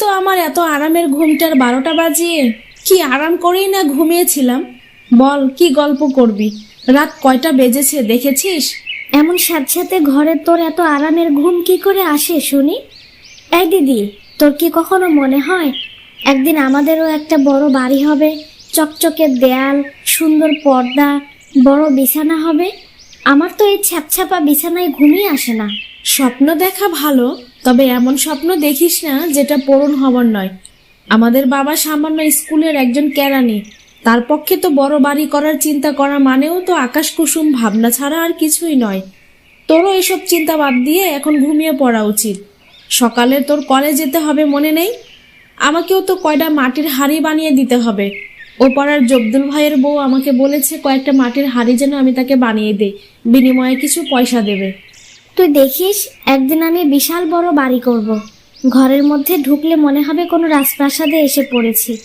তো আমার এত আরামের ঘুমটার বারোটা বাজিয়ে। কি আরাম করেই না ঘুমিয়েছিলাম। বল, কি গল্প করবি? রাত কয়টা বেজেছে, দেখেছিস? এমন সাথে ঘরে তোর এত আরামের ঘুম কি করে আসে, শুনি? এই দিদি, তোর কি কখনো মনে হয়? একদিন আমাদেরও একটা বড় বাড়ি হবে। চকচকে দেয়াল, সুন্দর পর্দা, বড় বিছানা হবে। আমার তো এই ছ্যাপছ্যাপা বিছানায় ঘুমিয়ে আসে না। স্বপ্ন দেখা ভালো, তবে এমন স্বপ্ন দেখিস না যেটা পূরণ হবার নয়। আমাদের বাবা সামান্য স্কুলের একজন কেরানি। তার পক্ষে তো বড় বাড়ি করার চিন্তা করা মানেও তো আকাশ কুসুম ভাবনা ছাড়া আর কিছুই নয়। তোরও এসব চিন্তা বাদ দিয়ে এখন ঘুমিয়ে পড়া উচিত। সকালে তোর কলেজ যেতে হবে মনে নেই? আমাকেও তো কয়টা মাটির হাড়ি বানিয়ে দিতে হবে। ও পাড়ার জব্দুল ভাইয়ের বউ আমাকে বলেছে কয়েকটা মাটির হাড়ি যেন আমি তাকে বানিয়ে দেই। বিনিময়ে কিছু পয়সা দেবে। তুই দেখিস একদিন আমি বিশাল বড় বাড়ি করব। ঘরের মধ্যে ঢুকলে মনে হবে কোনো রাজপ্রাসাদে এসে পড়েছি।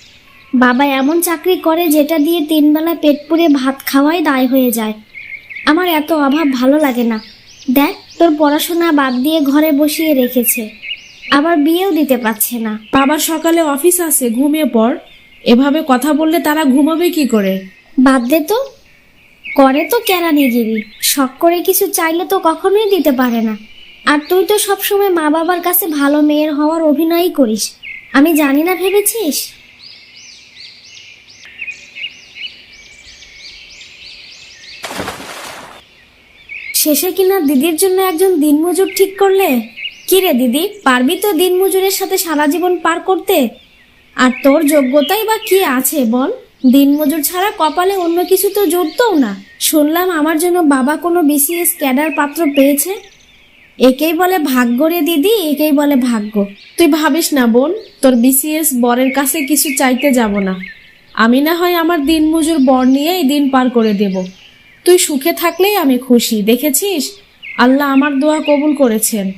বাবা এমন চাকরি করে যেটা দিয়ে তিনবেলা পেট পুড়ে ভাত খাওয়াই দায় হয়ে যায়। আমার এত অভাব ভালো লাগে না। দেখ তোর পড়াশোনা বাদ দিয়ে ঘরে বসিয়ে রেখেছে। আবার বিয়েও দিতে পারছে না। বাবার সকালে অফিস আছে ঘুমিয়ে পড়। এভাবে কথা বললে তারা ঘুমাবে কি করে? বাদ দে তো। করে তো কেরানিগিরি শখ করে কিছু চাইলে তো কখনোই দিতে পারে না। আর তুই তো সবসময় মা বাবার কাছে ভালো মেয়ের হওয়ার অভিনয়ই করিস। আমি জানি না, ভেবেছিস? শেষে কিনা দিদির জন্য একজন দিনমজুর ঠিক করলে? কি রে দিদি, পারবি তো দিনমজুরের সাথে সারা জীবন পার করতে? আর তোর যোগ্যতাই বা কি আছে, বল? দিনমজুর ছাড়া কপালে অন্য কিছু তো জুটতও না। শুনলাম আমার জন্য বাবা কোনো বিসিএস ক্যাডার পাত্র পেয়েছে? একেই বলে ভাগ্য রে দিদি একেই বলে ভাগ্য। তুই ভাবিস না বোন তোর বিসিএস বরের কাছে কিছু চাইতে যাব না। আমি না হয় আমার দিনমজুর বর নিয়েই দিন পার করে দেব। তুই সুখে থাকলেই আমি খুশি দেখেছিস? আল্লাহ আমার দোয়া কবুল করেছেন।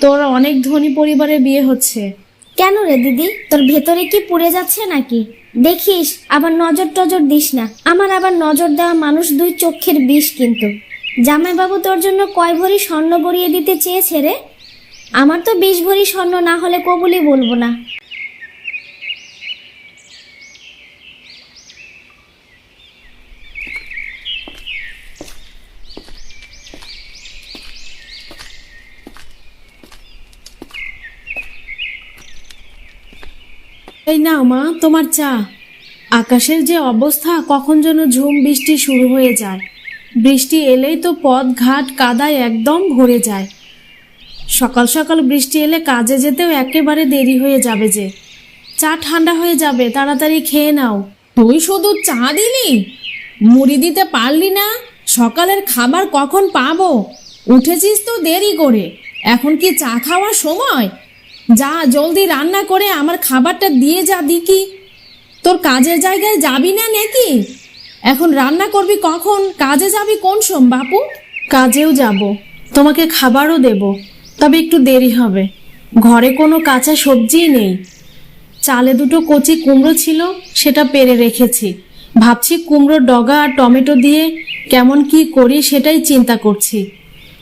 তোর অনেক ধনী পরিবারে বিয়ে হচ্ছে। কেন রে দিদি? তোর ভেতরে কি পুড়ে যাচ্ছে নাকি? দেখিস, আবার নজর টজর দিস না। আমার আবার নজর দেওয়া মানুষ দুই চক্ষের বিষ কিন্তু। জামাইবাবু তোর জন্য কয় ভরি স্বর্ণ ভরিয়ে দিতে চেয়েছে রে? আমার তো বিশ ভরি স্বর্ণ না হলে কবুলই বলব না। এই নাও মা, তোমার চা। আকাশের যে অবস্থা, কখন যেন ঝুম বৃষ্টি শুরু হয়ে যায়। বৃষ্টি এলেই তো পথ ঘাট কাদায় একদম ভরে যায়। সকাল সকাল বৃষ্টি এলে কাজে যেতেও একেবারে দেরি হয়ে যাবে যে। চা ঠান্ডা হয়ে যাবে, তাড়াতাড়ি খেয়ে নাও। তুই শুধু চা দিলি? মুড়ি দিতে পারলি না? সকালের খাবার কখন পাবো? উঠেছিস তো দেরি করে। এখন কি চা খাওয়ার সময়? যা জলদি রান্না করে আমার খাবারটা দিয়ে যা, দিকি। তোর কাজের জায়গায় যাবি না নাকি? এখন রান্না করবি কখন? কাজে যাবি কোন সোম, বাপু? কাজেও যাব। তোমাকে খাবারও দেব। তবে একটু দেরি হবে। ঘরে কোনো কাঁচা সবজিই নেই। চালে দুটো কচি কুমড়ো ছিল, সেটা পেরে রেখেছি। ভাবছি কুমড়োর ডগা আর টমেটো দিয়ে কেমন কি করি সেটাই চিন্তা করছি।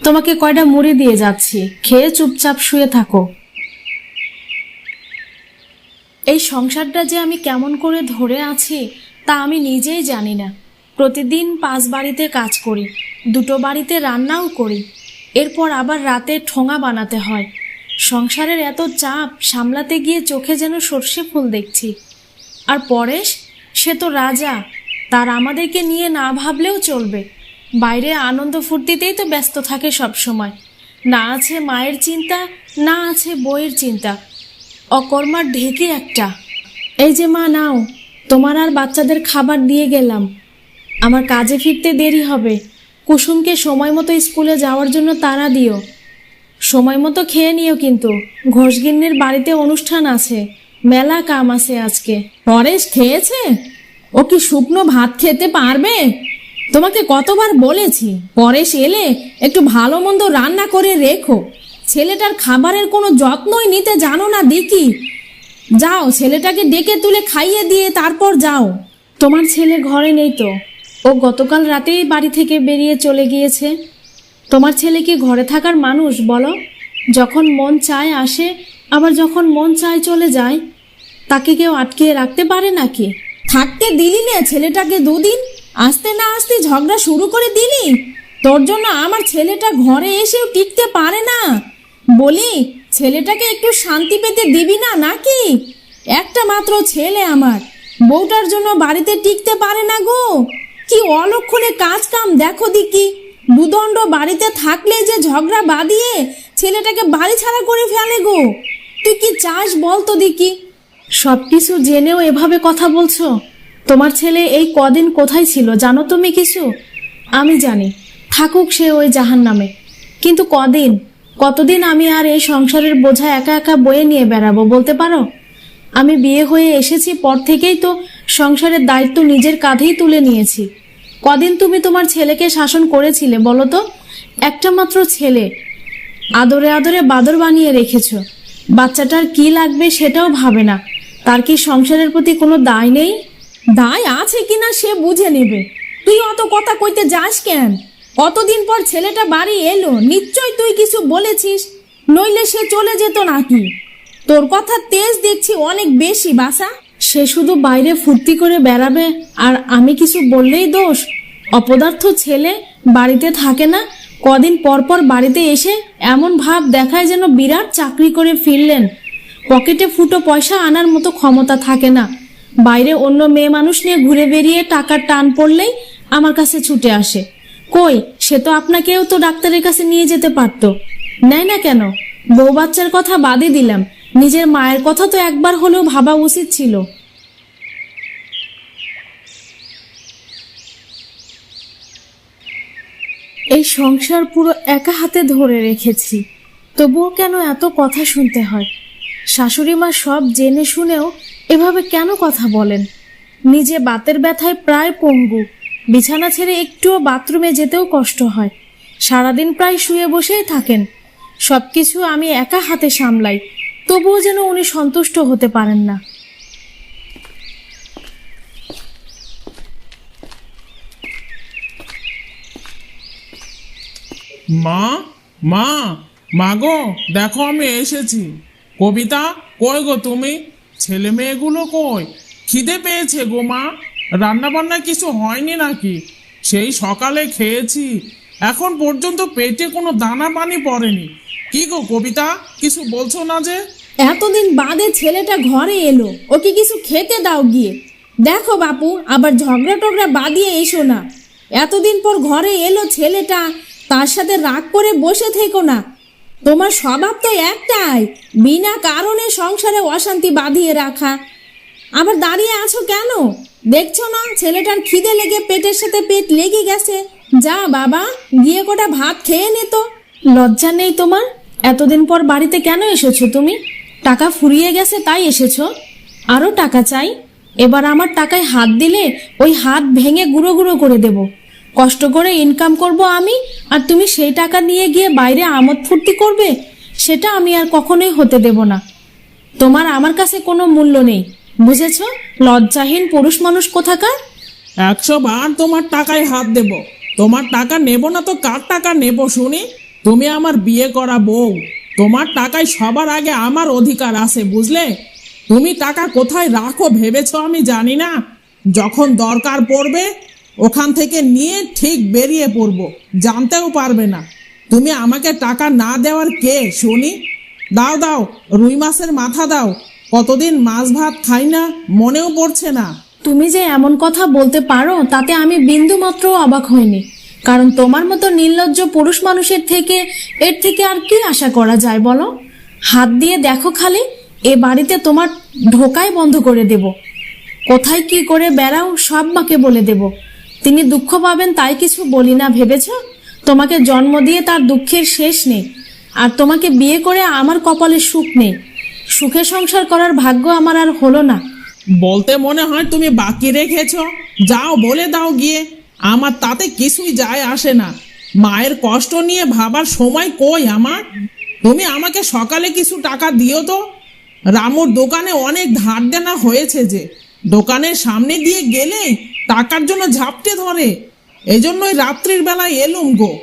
তোমাকে কয়টা মুড়ি দিয়ে যাচ্ছি? খেয়ে চুপচাপ শুয়ে থাকো। এই সংসারটা যে আমি কেমন করে ধরে আছি, তা আমি নিজেই জানি না। প্রতিদিন পাঁচ বাড়িতে কাজ করি, দুটো বাড়িতে রান্নাও করি, এরপর আবার রাতে ঠোঙা বানাতে হয়। সংসারের এত চাপ, সামলাতে গিয়ে চোখে যেন সর্ষে ফুল দেখছি। আর পরেশ, সে তো রাজা, তার আমাদেরকে নিয়ে না ভাবলেও চলবে। বাইরে আনন্দ ফুর্তিতেই তো ব্যস্ত থাকে সব সময় না আছে মায়ের চিন্তা, না আছে বইয়ের চিন্তা। অকর্মার ঢেকে একটা। এই যে মা, নাও। তোমার আর বাচ্চাদের খাবার দিয়ে গেলাম। আমার কাজে ফিরতে দেরি হবে। কুসুমকে সময় মতো স্কুলে যাওয়ার জন্য তাড়া দিও। সময় মতো খেয়ে নিও কিন্তু। ঘোষগিন্নির বাড়িতে অনুষ্ঠান আছে। মেলা কাম আছে আজকে। পরেশ খেয়েছে? ও কি শুকনো ভাত খেতে পারবে? তোমাকে কতবার বলেছি, পরেশ এলে একটু ভালো মন্দ রান্না করে রেখো। ছেলেটার খাবারের কোনো যত্নই নিতে জানো না দেখি। যাও, ছেলেটাকে ডেকে তুলে খাইয়ে দিয়ে তারপর যাও। তোমার ছেলে ঘরে নেই তো? ও গতকাল রাতেই বাড়ি থেকে বেরিয়ে চলে গিয়েছে। তোমার ছেলে কি ঘরে থাকার মানুষ, বলো? যখন মন চায় আসে, আবার যখন মন চায় চলে যায়, তাকে কেউ আটকিয়ে রাখতে পারে নাকি? থাকতে দিলি না ছেলেটাকে দুদিন, আসতে না আসতে ঝগড়া শুরু করে দিলি। তোর জন্য আমার ছেলেটা ঘরে এসেও টিকতে পারে না। বলি, ছেলেটাকে একটু শান্তি পেতে দিবি না নাকি? একটা মাত্র ছেলে আমার। বউটার জন্য বাড়িতে টিকতে পারে না গো। কি অলক্ষণে কাজ কাম দেখো। দিকি দুদণ্ড বাড়িতে থাকলে যে ঝগড়া বাঁধিয়ে ছেলেটাকে বাড়ি ছাড়া করে ফেলে গো। তুই কি চাস বল তো দিকি সব কিছু জেনেও এভাবে কথা বলছো? তোমার ছেলে এই কদিন কোথায় ছিল, জানো তুমি কিছু? আমি জানি, থাকুক সে ওই জাহান নামে কিন্তু কদিন? কতদিন আমি আর এই সংসারের বোঝা একা একা বয়ে নিয়ে বেড়াবো, বলতে পারো? আমি বিয়ে হয়ে এসেছি, পর থেকেই তো সংসারের দায়িত্ব নিজের কাঁধেই তুলে নিয়েছি। কদিন তুমি তোমার ছেলেকে শাসন করেছিলে, বলো তো? একটা মাত্র ছেলে। আদরে আদরে বাদর বানিয়ে রেখেছ। বাচ্চাটার কি লাগবে সেটাও ভাবে না। তার কি সংসারের প্রতি কোনো দায় নেই? দায় আছে কিনা সে বুঝে নেবে। তুই অত কথা কইতে যাস কেন? কতদিন পর ছেলেটা বাড়ি এলো নিশ্চয় তুই কিছু বলেছিস? নইলে সে চলে যেত নাকি? তোর কথা তেজ দেখছি অনেক বেশি বাসা সে শুধু বাইরে ফুর্তি করে বেড়াবে, আর আমি কিছু বললেই দোষ। অপদার্থ ছেলে বাড়িতে থাকে না, কদিন পর পর বাড়িতে এসে এমন ভাব দেখায় যেন বিরাট চাকরি করে ফিরলেন। পকেটে ফুটো পয়সা আনার মতো ক্ষমতা থাকে না। বাইরে অন্য মেয়ে মানুষ নিয়ে ঘুরে বেরিয়ে টাকার টান পড়লেই আমার কাছে ছুটে আসে। কই? সে তো আপনাকেও তো ডাক্তারের কাছে নিয়ে যেতে পারতো। নেয় না কেন? বউ বাচ্চার কথা বাদই দিলাম। নিজের মায়ের কথা তো একবার হলেও ভাবা উচিত ছিল। এই সংসার পুরো একা হাতে ধরে রেখেছি। তবুও কেন এত কথা শুনতে হয়? শাশুড়ি মা সব জেনে শুনেও এভাবে কেন কথা বলেন? নিজে বাতের ব্যথায় প্রায় পঙ্গু। বিছানা ছেড়ে একটুও বাথরুমে যেতেও কষ্ট হয়। সারাদিন প্রায় শুয়ে বসেই থাকেন। সবকিছু আমি একা হাতে সামলাই। তবুও যেন উনি সন্তুষ্ট হতে পারেন না। মা মা মা গো, দেখো আমি এসেছি। কবিতা, কই গো তুমি? ছেলে মেয়েগুলো কই? খিদে পেয়েছে গো মা। রান্না বান্না কিছু হয়নি নাকি? সেই সকালে খেয়েছি। এখন পর্যন্ত পেটে কোনো দানা পানি পড়েনি। কি গো কবিতা, কিছু বলছো না যে? এতদিন বাদে ছেলেটা ঘরে এলো। ওকে কিছু খেতে দাও গিয়ে। দেখো বাপু, আবার ঝগড়া টগড়া বাদিয়ে এসো না। এতদিন পর ঘরে এলো ছেলেটা, তার সাথে রাগ করে বসে থেকো না। তোমার স্বভাব তো একটাই, বিনা কারণে সংসারে অশান্তি বাঁধিয়ে রাখা। আবার দাঁড়িয়ে আছো কেন? দেখছ না, ছেলেটার খিদে লেগে পেটের সাথে পেট লেগে গেছে। যা বাবা, গিয়ে কোটা ভাত খেয়ে নে তো। লজ্জা নেই তোমার? এতদিন পর বাড়িতে কেন এসেছ তুমি? টাকা ফুরিয়ে গেছে তাই এসেছ। আরও টাকা চাই। এবার আমার টাকায় হাত দিলে ওই হাত ভেঙে গুঁড়ো গুঁড়ো করে দেব। কষ্ট করে ইনকাম করব আমি? আর তুমি সেই টাকা নিয়ে গিয়ে বাইরে আমোদ ফুর্তি করবে? সেটা আমি আর কখনোই হতে দেব না। তোমার আমার কাছে কোনো মূল্য নেই। বুঝেছ? লজ্জাহীন পুরুষ মানুষ কোথাকার? একশো বার তোমার টাকায় হাত দেব। তোমার টাকা নেব না তো কার টাকা নেব শুনি? তুমি আমার বিয়ে করা বউ। তোমার টাকায় সবার আগে আমার অধিকার আছে, বুঝলে? তুমি টাকা কোথায় রাখো ভেবেছো আমি জানি না। যখন দরকার পড়বে, ওখান থেকে নিয়ে ঠিক বেরিয়ে পড়ব। জানতেও পারবে না। তুমি আমাকে টাকা না দেওয়ার কে, শুনি? দাও দাও, রুই মাছের মাথা দাও। কতদিন মাছ ভাত খাই না মনেও পড়ছে না। তুমি যে এমন কথা বলতে পারো, তাতে আমি বিন্দু মাত্র অবাক হইনি। কারণ তোমার মতো নির্লজ্জ পুরুষ মানুষের থেকে এর থেকে আর কি আশা করা যায় বলো? হাত দিয়ে দেখো খালি, এ বাড়িতে তোমার ঢোকাই বন্ধ করে দেব। কোথায় কি করে বেড়াও সব মাকে বলে দেব। তিনি দুঃখ পাবেন তাই কিছু বলি না, ভেবেছ? তোমাকে জন্ম দিয়ে তার দুঃখের শেষ নেই। আর তোমাকে বিয়ে করে আমার কপালে সুখ নেই। সুখে সংসার করার ভাগ্য আমার আর হলো না। বলতে মনে হয় তুমি বাকি রেখেছ। যাও বলে দাও গিয়ে। আমার তাতে কিছুই যায় আসে না। মায়ের কষ্ট নিয়ে ভাবার সময় কই আমার? তুমি আমাকে সকালে কিছু টাকা দিও তো। রামুর দোকানে অনেক ধার দেনা হয়েছে যে। দোকানের সামনে দিয়ে গেলে টাকার জন্য ঝাপটে ধরে। এজন্যই রাত্রির বেলায় এলুম গো।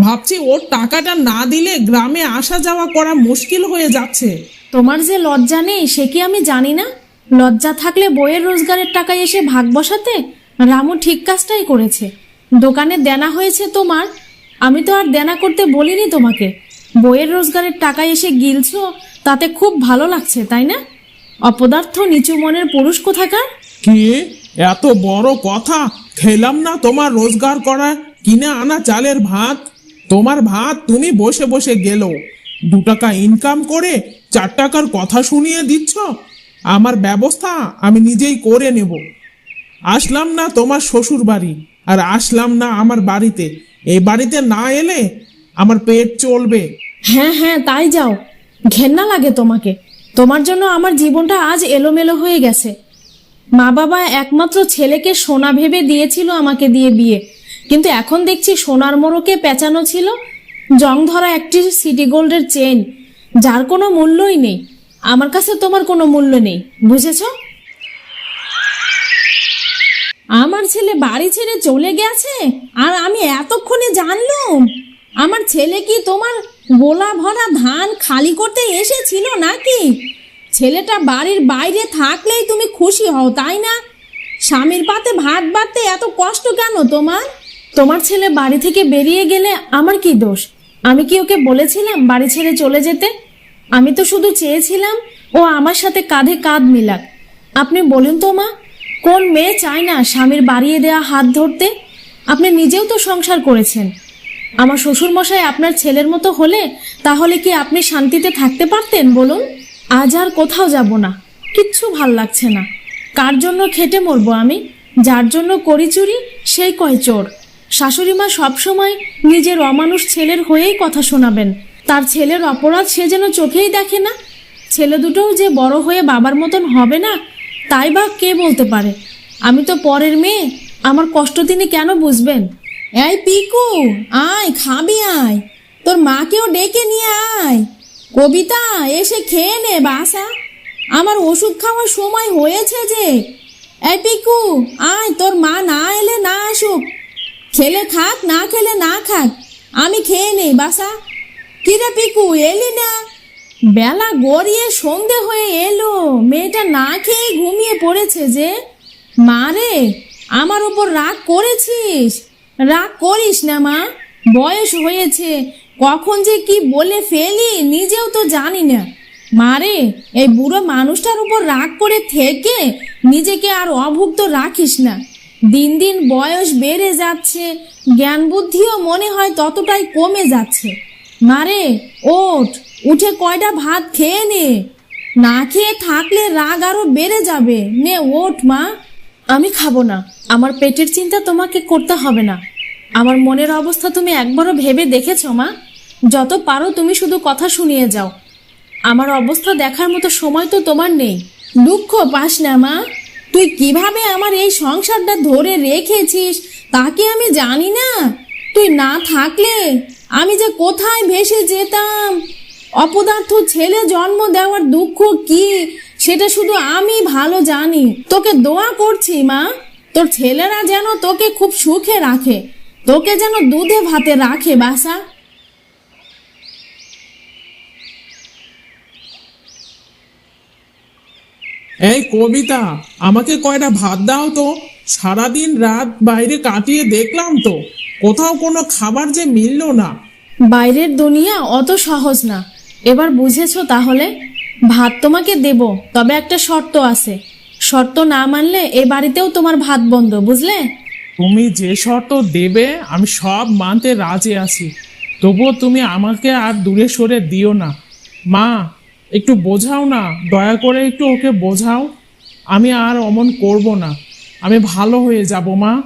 ভাবছি ওর টাকাটা না দিলে গ্রামে আসা যাওয়া করা মুশকিল হয়ে যাচ্ছে। তোমার যে লজ্জা নেই, সে কি আমি জানি না? লজ্জা থাকলে বইয়ের রোজগারের টাকায় এসে ভাগ বসাতে? রামু ঠিক কাজটাই করেছে। দোকানে দেনা হয়েছে তোমার। আমি তো আর দেনা করতে বলিনি তোমাকে। বইয়ের রোজগারের টাকায় এসে গিলছো, তাতে খুব ভালো লাগছে, তাই না? অপদার্থ নিচু মনের পুরুষ কোথাকার? কি এত বড় কথা? খেলাম না তোমার রোজগার করা কিনে আনা চালের ভাত? তোমার ভাত তুমি বসে বসে গেল। দু টাকা ইনকাম করে চার টাকার কথা শুনিয়ে দিচ্ছ? আমার ব্যবস্থা আমি নিজেই করে নেব। আসলাম না তোমার শ্বশুর বাড়ি আর আসলাম না আমার বাড়িতে। এই বাড়িতে না এলে আমার পেট চলবে। হ্যাঁ হ্যাঁ তাই যাও। ঘেন্না লাগে তোমাকে। তোমার জন্য আমার জীবনটা আজ এলোমেলো হয়ে গেছে। মা বাবা একমাত্র ছেলেকে সোনা ভেবে দিয়েছিল আমাকে দিয়ে বিয়ে। কিন্তু এখন দেখছি সোনার মোড়কে পেঁচানো ছিল। জং ধরা একটি সিটি গোল্ডের চেন যার কোনো মূল্যই নেই। আমার কাছে তোমার কোনো মূল্য নেই, বুঝেছ? আমার ছেলে বাড়ি ছেড়ে চলে গেছে? আর আমি এতক্ষণে জানলুম, আমার ছেলে কি তোমার গোলা ভরা ধান খালি করতে এসেছিল নাকি? ছেলেটা বাড়ির বাইরে থাকলেই তুমি খুশি হও, তাই না? স্বামীর পাতে ভাত বাড়তে এত কষ্ট কেন তোমার? তোমার ছেলে বাড়ি থেকে বেরিয়ে গেলে আমার কি দোষ? আমি কি ওকে বলেছিলাম বাড়ি ছেড়ে চলে যেতে? আমি তো শুধু চেয়েছিলাম ও আমার সাথে কাঁধে কাঁধ মিলাক। আপনি বলুন তো মা, কোন মেয়ে চায় না স্বামীর বাড়িয়ে দেওয়া হাত ধরতে? আপনি নিজেও তো সংসার করেছেন। আমার শ্বশুর মশাই আপনার ছেলের মতো হলে তাহলে কি আপনি শান্তিতে থাকতে পারতেন বলুন? আজ আর কোথাও যাব না, কিচ্ছু ভালো লাগছে না। কার জন্য খেটে মরবো আমি? যার জন্য করি চুরি, সেই কয় চোর। শাশুড়ি মা সবসময় নিজের অমানুষ ছেলের হয়েই কথা শোনাবেন। তার ছেলের অপরাধ সে যেন চোখেই দেখে না। ছেলে দুটোও যে বড় হয়ে বাবার মতন হবে না, তাই বা কে বলতে পারে? আমি তো পরের মেয়ে, আমার কষ্ট তিনি কেন বুঝবেন? এই পিকু, আয়, খাবি আয়। তোর মাকেও ডেকে নিয়ে আয়। কবিতা, এসে খেয়ে নে বাসা আমার ওষুধ খাওয়ার সময় হয়েছে যে। এই পিকু, আয়, তোর মা না এলে না আসুক। খেলে খাক না খেলে না খাক আমি খেয়ে নেই বাসা কিরে পিকু, এলি না? বেলা গড়িয়ে সন্ধে হয়ে এলো। মেয়েটা না খেয়ে ঘুমিয়ে পড়েছে যে। মা রে, আমার ওপর রাগ করেছিস? রাগ করিস না, মা। বয়স হয়েছে। কখন যে কি বলে ফেলি, নিজেও তো জানি না। মারে এই বুড়ো মানুষটার উপর রাগ করে থেকে নিজেকে আর অভুক্ত রাখিস না। দিন দিন বয়স বেড়ে যাচ্ছে, জ্ঞান বুদ্ধিও মনে হয় ততটাই কমে যাচ্ছে। মারে ওঠ, উঠে কয়টা ভাত খেয়ে নে। না খেয়ে থাকলে রাগ আরও বেড়ে যাবে। নে, ওঠ, মা। আমি খাব না। আমার পেটের চিন্তা তোমাকে করতে হবে না। আমার মনের অবস্থা তুমি একবারও ভেবে দেখেছ, মা? যত পারো তুমি শুধু কথা শুনিয়ে যাও। আমার অবস্থা দেখার মতো সময় তো তোমার নেই। দুঃখ পাস না, মা। তুই কীভাবে আমার এই সংসারটা ধরে রেখেছিস তাকে আমি জানি না? তুই না থাকলে আমি যে কোথায় ভেসে যেতাম? অপদার্থ ছেলে জন্ম দেওয়ার দুঃখ কি? সেটা শুধু আমি ভালো জানি। তোকে দোয়া করছি, মা। তোর ছেলেরা যেন তোকে খুব সুখে রাখে। তোকে যেন দুধে ভাতে রাখে বাসা এই কবিতা আমাকে কয়টা ভাত দাও তো? সারাদিন রাত বাইরে কাটিয়ে দেখলাম তো কোথাও কোনো খাবার যে মিললো না। বাইরের দুনিয়া অত সহজ না। এবার বুঝেছ তাহলে? ভাত তোমাকে দেব তবে একটা শর্ত আছে। শর্ত না মানলে এ বাড়িতেও তোমার ভাত বন্ধ বুঝলে? তুমি যে শর্ত দেবে আমি সব মানতে রাজি আছি। তবুও তুমি আমাকে আর দূরে সরে দিও না। মা একটু বোঝাও না, দয়া করে একটু ওকে বোঝাও। আমি আর অমন করব না। আমি ভালো হয়ে যাব, মা।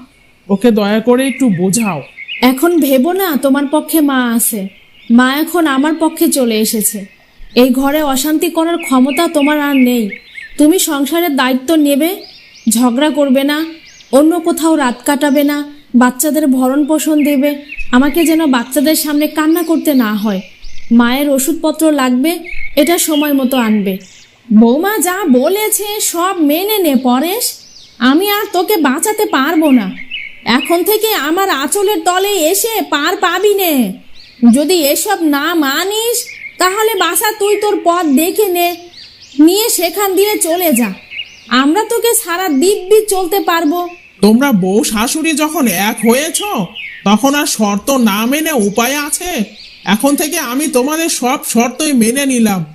ওকে দয়া করে একটু বোঝাও। এখন ভেবো না, তোমার পক্ষে মা আছে। মা এখন আমার পক্ষে চলে এসেছে। এই ঘরে অশান্তি করার ক্ষমতা তোমার আর নেই। তুমি সংসারের দায়িত্ব নেবে, ঝগড়া করবে না, অন্য কোথাও রাত কাটাবে না, বাচ্চাদের ভরণ পোষণ দেবে। আমাকে যেন বাচ্চাদের সামনে কান্না করতে না হয়। মায়ের ওষুধপত্র লাগবে, এটা সময় মতো আনবে। বৌমা যা বলেছে সব মেনে নে, পরেশ। আমি আর তোকে বাঁচাতে পারব না। এখন থেকে আমার আঁচলের তলে এসে পার পাবি নে। যদি এসব না মানিস, তাহলে বাসা তুই তোর পথ দেখে নে। নিয়ে সেখান দিয়ে চলে যা। আমরা তোকে সারা দিব্যি চলতে পারব। তোমরা বউ শাশুড়ি যখন এক হয়েছ, তখন আর শর্ত না মেনে উপায় আছে? এখন থেকে আমি তোমাদের সব শর্তই মেনে নিলাম।